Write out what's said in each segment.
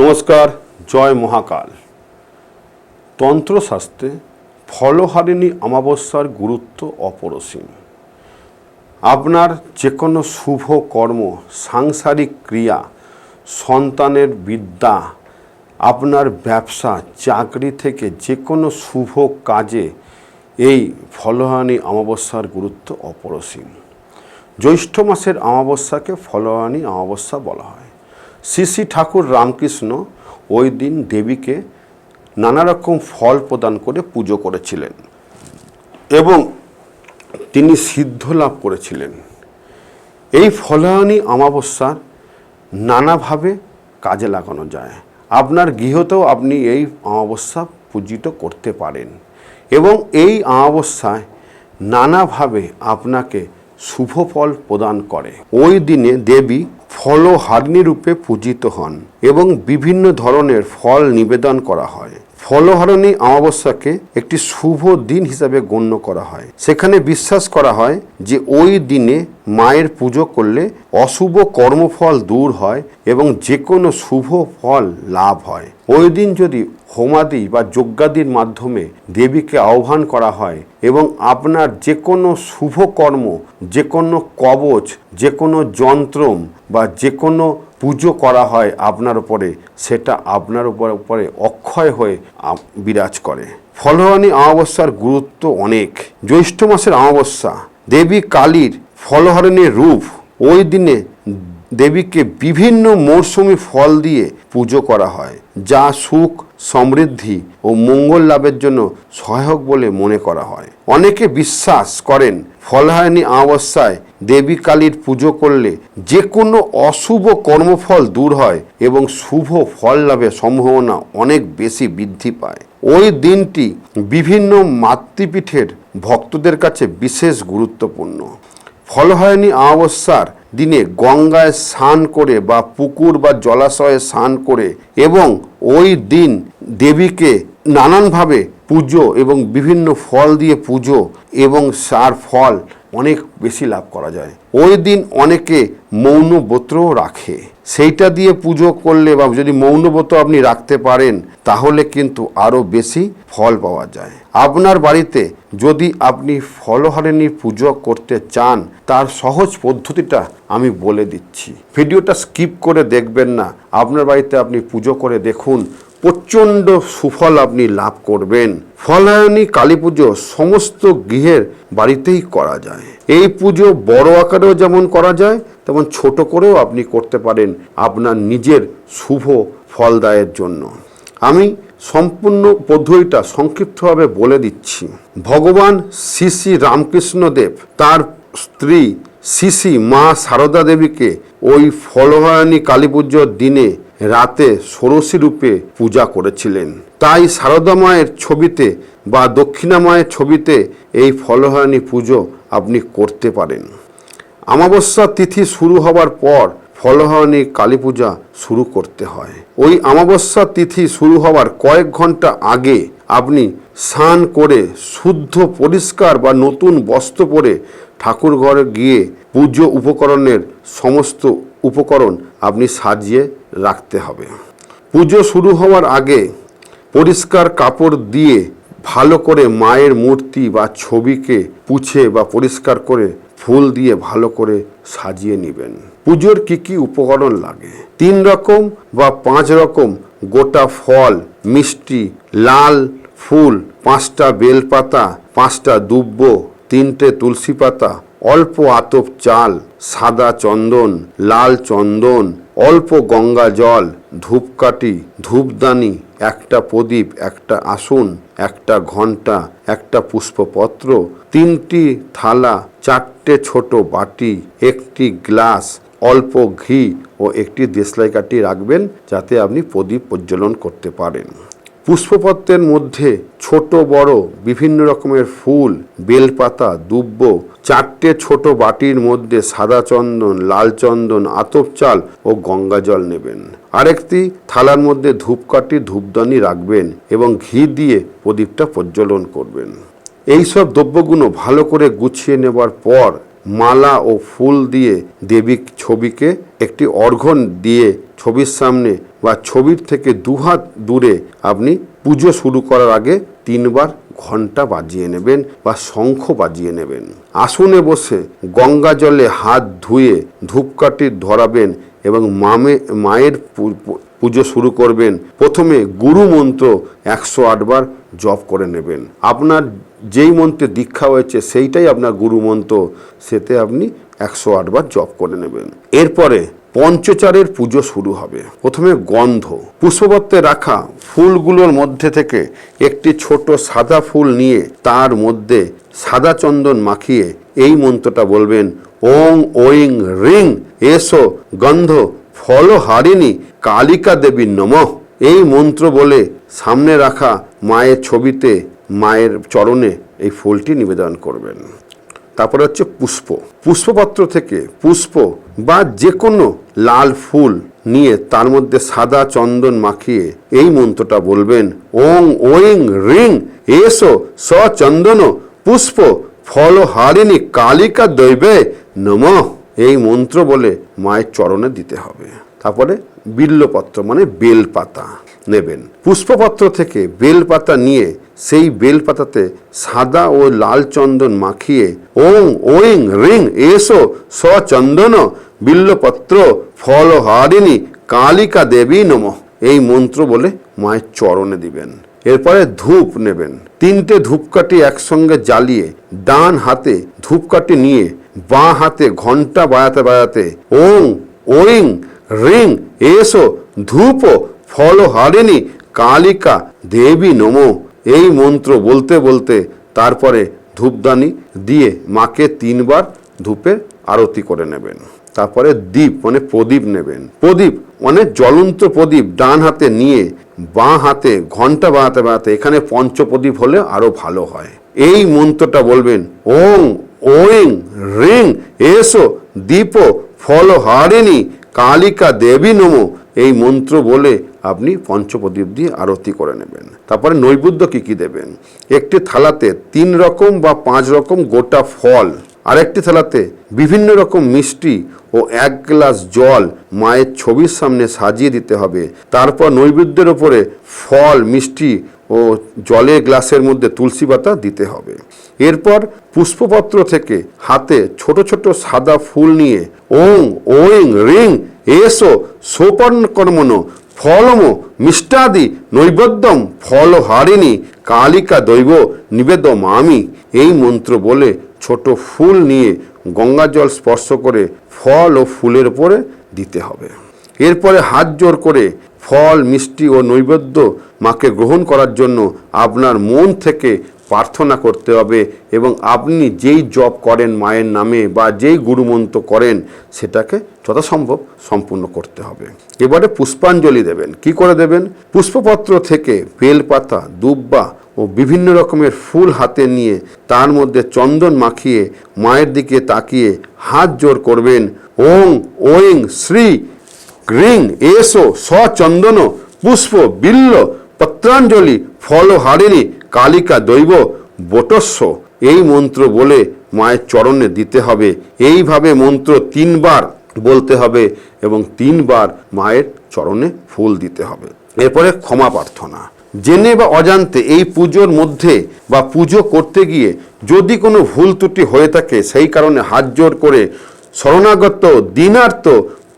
নমস্কার, জয় মহাকাল। তন্ত্রশাস্ত্রে ফলহারিণী অমাবস্যার গুরুত্ব অপরসীম। আপনার যে কোনো শুভ কর্ম, সাংসারিক ক্রিয়া, সন্তানের বিদ্যা, আপনার ব্যবসা, চাকরি থেকে যে কোনো শুভ কাজে এই ফলহানি অমাবস্যার গুরুত্ব অপরসীম। জ্যৈষ্ঠ মাসের অমাবস্যাকে ফলহানি অমাবস্যা বলা হয়। শ্রী ঠাকুর রামকৃষ্ণ ওই দিন দেবীকে নানা রকম ফল প্রদান করে পুজো করেছিলেন এবং তিনি সিদ্ধ লাভ করেছিলেন। এই ফলাহানি অমাবস্যার নানাভাবে কাজে লাগানো যায়। আপনার গৃহতেও আপনি এই অমাবস্যা পূজিত করতে পারেন এবং এই অমাবস্যায় নানাভাবে আপনাকে শুভ ফল প্রদান করে। ওই দিনে দেবী ফলহারিণী রূপে পূজিত হন এবং বিভিন্ন ধরনের ফল নিবেদন করা হয়। ফলহরণী অমাবস্যাকে একটি শুভ দিন হিসাবে গণ্য করা হয়। সেখানে বিশ্বাস করা হয় যে ওই দিনে মায়ের পুজো করলে অশুভ কর্মফল দূর হয় এবং যে কোনো শুভ ফল লাভ হয়। ওই দিন যদি হোমাদি বা যজ্ঞাদির মাধ্যমে দেবীকে আহ্বান করা হয় এবং আপনার যে কোনো শুভ কর্ম যে কোনো কবচ যে কোনো যন্ত্রম বা যে কোনো পুজো করা হয় আপনার উপরে, সেটা আপনার উপর, উপরে অক্ষয় হয়ে বিরাজ করে। ফলহানি অমাবস্যার গুরুত্ব অনেক। জ্যৈষ্ঠ মাসের অমাবস্যা, দেবী কালীর ফলহারিণীর রূপ ওই দিনে দেবীকে বিভিন্ন মরশুমি ফল দিয়ে পুজো করা হয়, যা সুখ, সমৃদ্ধি ও মঙ্গল লাভের জন্য সহায়ক বলে মনে করা হয়। অনেকে বিশ্বাস করেন, ফলহারিণী অমাবস্যায় দেবী কালীর পুজো করলে যে কোনো অশুভ কর্মফল দূর হয় এবং শুভ ফল লাভের সম্ভাবনা অনেক বেশি বৃদ্ধি পায়। ওই দিনটি বিভিন্ন মাতৃপীঠের ভক্তদের কাছে বিশেষ গুরুত্বপূর্ণ। ফলহারিণী অমাবস্যার দিনে গঙ্গায় স্নান করে বা পুকুর বা জলাশয়ে স্নান করে এবং ওই দিন দেবীকে নানানভাবে পুজো এবং বিভিন্ন ফল দিয়ে পুজো এবং সার ফল অনেক বেশি লাভ করা যায়। ওই দিন অনেকে মৌনব্রতও রাখে। সেইটা দিয়ে পুজো করলে বা যদি মৌনব্রত আপনি রাখতে পারেন, তাহলে কিন্তু আরও বেশি ফল পাওয়া যায়। আপনার বাড়িতে যদি আপনি ফলহারিণীর পুজো করতে চান, তার সহজ পদ্ধতিটা আমি বলে দিচ্ছি। ভিডিওটা স্কিপ করে দেখবেন না। আপনার বাড়িতে আপনি পুজো করে দেখুন প্রচণ্ড সুফল আপনি লাভ করবেন। ফলায়নী কালী পুজো সমস্ত গৃহের বাড়িতেই করা যায়। এই পুজো বড় আকারেও যেমন করা যায়, তেমন ছোট করেও আপনি করতে পারেন আপনার নিজের শুভ ফলদায়ের জন্য। আমি সম্পূর্ণ পদ্ধতিটা সংক্ষিপ্তভাবে বলে দিচ্ছি। ভগবান শ্রী শ্রী রামকৃষ্ণদেব তার স্ত্রী শ্রী শ্রী মা সারদা দেবীকে ওই ফলহারানী কালী পুজোর দিনে রাতে ষোড়শী রূপে পূজা করেছিলেন। তাই সারদা মায়ের ছবিতে বা দক্ষিণা মায়ের ছবিতে এই ফলহারানী পুজো আপনি করতে পারেন। অমাবস্যা তিথি শুরু হবার পর ফলহারণী কালী পূজা শুরু করতে হয়। ওই অমাবস্যা তিথি শুরু হওয়ার কয়েক ঘণ্টা আগে আপনি স্নান করে শুদ্ধ পরিষ্কার বা নতুন বস্ত্র পরে ঠাকুর ঘরে গিয়ে পুজো উপকরণের সমস্ত উপকরণ আপনি সাজিয়ে রাখতে হবে। পুজো শুরু হওয়ার আগে পরিষ্কার কাপড় দিয়ে ভালো করে মায়ের মূর্তি বা ছবিকে পুছে বা পরিষ্কার করে ফুল দিয়ে ভালো করে সাজিয়ে নেবেন। পুজোর কি কি উপকরণ লাগে? তিন রকম বা পাঁচ রকম? গোটা ফল, মিষ্টি, লাল, ফুল, পাঁচটা বেলপাতা, পাঁচটা দুব্ব, তিনটে তুলসী পাতা অল্প আতপ চাল, সাদা চন্দন, লাল চন্দন, অল্প গঙ্গা জল, ধূপকাঠি, ধূপদানি, একটা প্রদীপ, একটা আসন, একটা ঘণ্টা একটা পুষ্পপত্র, তিনটি থালা, চারটে ছোট বাটি, একটি গ্লাস, অল্প ঘি ও একটি দেশলাই কাঠি রাখবেন যাতে আপনি প্রদীপ প্রজ্বলন করতে পারেন। পুষ্পপত্রের মধ্যে ছোট, বড়, বিভিন্ন রকমের ফুল, বেলপাতা, দুব্ব, চারটে ছোট বাটির মধ্যে সাদা চন্দন, লাল চন্দন, আতপ চাল ও গঙ্গা জল নেবেন। আরেকটি থালার মধ্যে ধূপকাঠি, ধূপদানি রাখবেন এবং ঘি দিয়ে প্রদীপটা প্রজ্বলন করবেন। এই সব দ্রব্যগুলো ভালো করে গুছিয়ে নেবার পর মালা ও ফুল দিয়ে দেবী ছবিকে একটি অর্ঘন দিয়ে ছবির সামনে বা ছবির থেকে দুহাত দূরে আপনি পুজো শুরু করার আগে তিনবার ঘণ্টা বাজিয়ে নেবেন বা শঙ্খ বাজিয়ে নেবেন। আসনে বসে গঙ্গা জলে হাত ধুয়ে ধূপকাঠি ধরাবেন এবং মামে, মায়ের পুজো শুরু করবেন। প্রথমে গুরু মন্ত্র একশো আটবার জপ করে নেবেন। আপনার যেই মন্ত্রে দীক্ষা হয়েছে সেইটাই আপনার গুরু মন্ত্র, সেতে আপনি একশো আটবার জপ করে নেবেন। এরপরে পঞ্চচারের পুজো শুরু হবে। প্রথমে গন্ধ। পুষ্পপত্রে রাখা ফুলগুলোর মধ্যে থেকে একটি ছোট সাদা ফুল নিয়ে তার মধ্যে সাদা চন্দন মাখিয়ে এই মন্ত্রটা বলবেন, ওং ওইং রিং, এসো গন্ধ ফল হারিণী কালিকা দেবী নমঃ। এই মন্ত্র বলে সামনে রাখা মায়ের ছবিতে মায়ের চরণে এই ফুলটি নিবেদন করবেন। তারপরে হচ্ছে পুষ্প। পুষ্পপত্র থেকে পুষ্প বা যে কোনো লাল ফুল নিয়ে তার মধ্যে সাদা চন্দন মাখিয়ে এই মন্ত্রটা বলবেন, ওং ওইং রিং, এসো স চন্দন পুষ্প ফল হারিণী কালিকা দৈবে নম। এই মন্ত্র বলে মায়ের চরণে দিতে হবে। তারপরে বিল্লপত্র মানে বেলপাতা। নেবেন। পুষ্পপত্র থেকে বেলপাতা নিয়ে সেই বেলপাতাতে সাদা ও লাল চন্দন মাখিয়ে ওং, ওইং, রিং, এসো সচন্দন বিল্লপত্র ফল হারিণী কালিকা দেবী নম। এই মন্ত্র বলে মায়ের চরণে দিবেন। এরপরে ধূপ নেবেন। তিনটে ধূপকাঠি একসঙ্গে জ্বালিয়ে ডান হাতে ধূপকাঠি নিয়ে বাঁ হাতে ঘণ্টা বাজাতে বাজাতে ওং, ওইং, রিং, এসো, ধূপ ফল হারিণী কালিকা, দেবী নমো। এই মন্ত্র বলতে বলতে তারপরে ধূপদানি দিয়ে মাকে তিনবার ধূপে আরতি করে নেবেন। তারপরে দ্বীপ মানে প্রদীপ নেবেন। প্রদীপ মানে জ্বলন্ত প্রদীপ ডান হাতে নিয়ে বাঁ হাতে, ঘণ্টা বাঁধাতে বাঁধাতে এখানে পঞ্চপ্রদীপ হলে আরও ভালো হয়। এই মন্ত্রটা বলবেন, ওং ওং রিং, এসো, দীপ, ফল হারিণী কালিকা, দেবী নমো। এই মন্ত্র বলে আপনি পঞ্চপ্রদীপ দিয়ে আরতি করে নেবেন। তারপরে নৈবেদ্য কী কী দেবেন? একটি থালাতে তিন রকম বা পাঁচ রকম গোটা ফল, আরেকটি থালাতে বিভিন্ন রকম মিষ্টি ও এক গ্লাস জল মায়ের ছবির সামনে সাজিয়ে দিতে হবে। তারপর নৈবেদ্যের ওপরে ফল, মিষ্টি ও জলের গ্লাসের মধ্যে তুলসী পাতা দিতে হবে। এরপর পুষ্পপত্র থেকে হাতে ছোট ছোট সাদা ফুল নিয়ে ওং ওং রিং এসো সোপর্ণ কর্মণ ফলম, মিষ্টাদি, নৈবেদ্যম ফল হারিণী কালিকা দৈব নিবেদম আমি এই মন্ত্র বলে ছোট ফুল নিয়ে গঙ্গা জল স্পর্শ করে ফল ও ফুলের উপরে দিতে হবে। এরপরে হাত জোর করে ফল, মিষ্টি ও নৈবেদ্য মাকে গ্রহণ করার জন্য আপনার মন থেকে প্রার্থনা করতে হবে এবং আপনি যেই জপ করেন মায়ের নামে বা যেই গুরুমন্ত্র করেন, সেটাকে যথাসম্ভব সম্পূর্ণ করতে হবে। এবারে পুষ্পাঞ্জলি দেবেন। কি করে দেবেন? পুষ্পপত্র থেকে বেলপাতা, দুব্বা ও বিভিন্ন রকমের ফুল হাতে নিয়ে তার মধ্যে চন্দন মাখিয়ে মায়ের দিকে তাকিয়ে হাত জোর করবেন। ওং ওং শ্রী, গ্রিং, এসো সচন্দন পুষ্প, বিল্ল, পত্রাঞ্জলি ফল হারিণী কালিকা দৈব বটস্য এই মন্ত্র বলে মায়ের চরণে দিতে হবে। এইভাবে মন্ত্র তিনবার বলতে হবে এবং তিনবার মায়ের চরণে ফুল দিতে হবে। এরপরে ক্ষমা প্রার্থনা। জেনে বা অজান্তে এই পুজোর মধ্যে বা পুজো করতে গিয়ে যদি কোনো ভুল ত্রুটি হয়ে থাকে, সেই কারণে হাত জোর করে শরণাগত দিনার্থ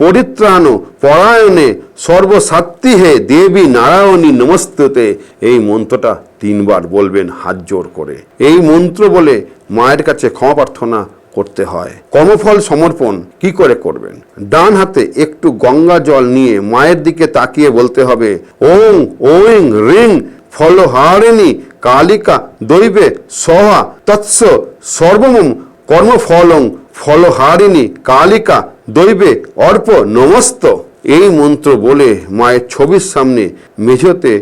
পরিত্রাণ, পরায়ণে সর্বসাত্রী হে দেবী নারায়ণী নমস্তুতে এই মন্ত্রটা তিনবার বলবেন হাত জোর করে। এই মন্ত্র বলে মায়ের কাছে ক্ষমা প্রার্থনা করতে হয়। কর্মফল সমর্পণ কি করে করবেন? ডান হাতে একটু গঙ্গা জল নিয়ে মায়ের দিকে তাকিয়ে বলতে হবে, ওং ওং রিং, ফলহারিণী, কালিকা, দৈবে, সহা, তৎস, সর্বমম, কর্মফলং, ফলহারিণী, কালিকা, দৈবে, অর্প, নমস্ত। এই মন্ত্র বলে মায়ের ছবির সামনে মেঝোতে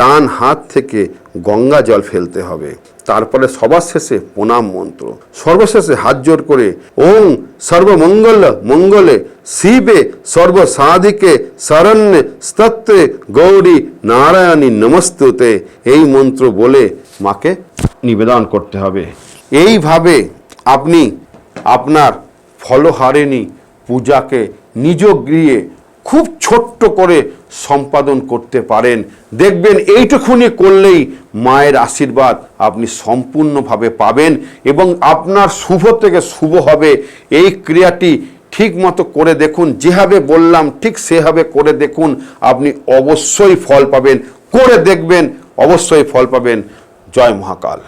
ডান হাত থেকে গঙ্গা জল ফেলতে হবে। তারপরে সবার শেষে প্রণাম মন্ত্র। সর্বশেষে হাত জোর করে, ওং সর্বমঙ্গল মঙ্গলে, শিবে সর্বসাধিকে শরণ্যে, স্তত্রে গৌরী নারায়ণী নমস্তুতে। এই মন্ত্র বলে মাকে নিবেদন করতে হবে। এইভাবে আপনি আপনার ফলহারিণী পূজাকে নিজ গৃহে খুব ছোট্ট করে সম্পাদন করতে পারেন। দেখবেন এইটুকুনি করলেই মায়ের আশীর্বাদ আপনি সম্পূর্ণভাবে পাবেন এবং আপনার শুভ থেকে শুভ হবে। এই ক্রিয়াটি ঠিক মতো করে দেখুন, যেভাবে বললাম ঠিক সেভাবে করে দেখুন, আপনি অবশ্যই ফল পাবেন। করে দেখবেন, অবশ্যই ফল পাবেন। জয় মহাকাল।